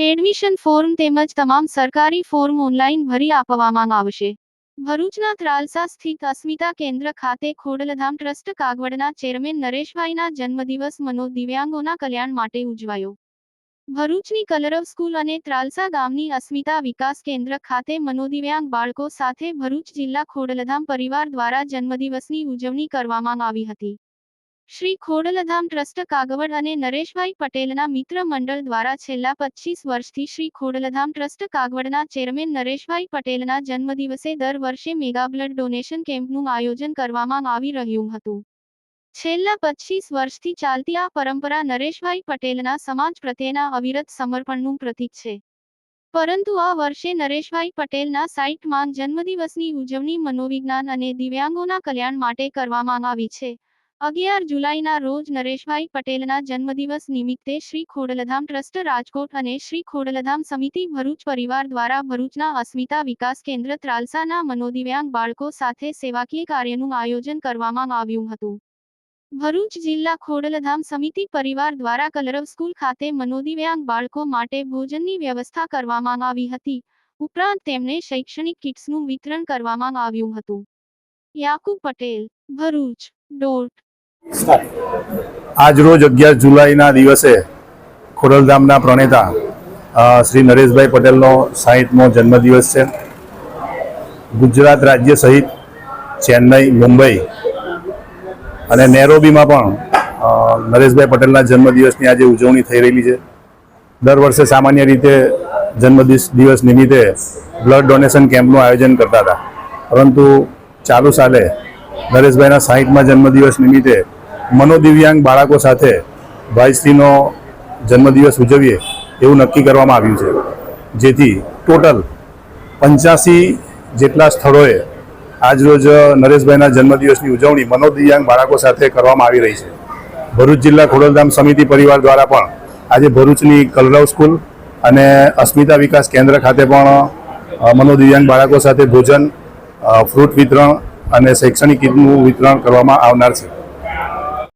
Admission form તેમજ તમામ સરકારી ફોર્મ ઓનલાઈન ભરી આપવામાં આવશે. ભરૂચના ત્રાલસા સ્થિત અસ્મિતા કેન્દ્ર ખાતે ખોડલધામ ટ્રસ્ટ કાગવડના ચેરમેન નરેશભાઈના જન્મદિવસ મનો દિવ્યાંગોના કલ્યાણ માટે ઉજવાયો. ભરૂચની કલરવ સ્કૂલ અને ત્રાલસા ગામની અસ્મિતા વિકાસ કેન્દ્ર ખાતે મનોદિવ્યાંગ બાળકો સાથે ભરૂચ જિલ્લા ખોડલધામ પરિવાર દ્વારા જન્મદિવસની ઉજવણી કરવામાં આવી હતી. શ્રી ખોડલધામ ટ્રસ્ટ કાગવડ અને નરેશભાઈ પટેલના મિત્ર મંડળ દ્વારા છેલ્લા પચીસ વર્ષથી શ્રી ખોડલધામ ટ્રસ્ટ કાગવડના ચેરમેન નરેશભાઈ પટેલના જન્મદિવસે દર વર્ષે મેગા બ્લડ ડોનેશન કેમ્પનું આયોજન કરવામાં આવી રહ્યું હતું. છેલ્લા પચીસ વર્ષથી ચાલતી આ પરંપરા નરેશભાઈ પટેલના સમાજ પ્રત્યેના અવિરત સમર્પણનું પ્રતીક છે. પરંતુ આ વર્ષે નરેશભાઈ પટેલના સાઇટમાં જન્મદિવસની ઉજવણી મનોવિજ્ઞાન અને દિવ્યાંગોના કલ્યાણ માટે કરવામાં આવી છે. અગિયાર જુલાઈના રોજ નરેશભાઈ પટેલના જન્મદિવસ નિમિત્તે શ્રી ખોડલધામ ટ્રસ્ટ રાજકોટ અને શ્રી ખોડલધામ સમિતિ ભરૂચ પરિવાર દ્વારા ભરૂચના અસ્મિતા વિકાસ કેન્દ્ર ત્રાલસાના મનોદિવ્યાંગ બાળકો સાથે સેવાકીય કાર્યનું આયોજન કરવામાં આવ્યું હતું. ભરૂચ જિલ્લા ખોડલધામ સમિતિ પરિવાર દ્વારા કલરવ સ્કૂલ ખાતે મનોદિવ્યાંગ બાળકો માટે ભોજનની વ્યવસ્થા કરવામાં આવી હતી. ઉપરાંત તેમને શૈક્ષણિક કિટ્સનું વિતરણ કરવામાં આવ્યું હતું. યાકુબ પટેલ, ભરૂચ, ડોટ આજ રોજ અગિયાર જુલાઈના દિવસે ખોડલધામના પ્રણેતા શ્રી નરેશભાઈ પટેલનો સાહીઠમો જન્મદિવસ છે. ગુજરાત રાજ્ય સહિત ચેન્નઈ, મુંબઈ અને નેરોબીમાં પણ નરેશભાઈ પટેલના જન્મદિવસની આજે ઉજવણી થઈ રહેલી છે. દર વર્ષે સામાન્ય રીતે જન્મદિવસ દિવસ નિમિત્તે બ્લડ ડોનેશન કેમ્પનું આયોજન કરતા હતા. પરંતુ ચાલુ સાલે નરેશભાઈના સાહીઠમાં જન્મદિવસ નિમિત્તે મનોદિવ્યાંગ બાળકો સાથે ભાઈશ્રીનો જન્મદિવસ ઉજવીએ એવું નક્કી કરવામાં આવ્યું છે. જેથી ટોટલ પંચ્યાસી જેટલા સ્થળોએ આજરોજ નરેશભાઈના જન્મદિવસની ઉજવણી મનોદિવ્યાંગ બાળકો સાથે કરવામાં આવી રહી છે. ભરૂચ જિલ્લા ખોડલધામ સમિતિ પરિવાર દ્વારા પણ આજે ભરૂચની કલરવ સ્કૂલ અને અસ્મિતા વિકાસ કેન્દ્ર ખાતે પણ મનોદિવ્યાંગ બાળકો સાથે ભોજન ફ્રૂટ વિતરણ અને શૈક્ષણિક કીટનું વિતરણ કરવામાં આવનાર છે.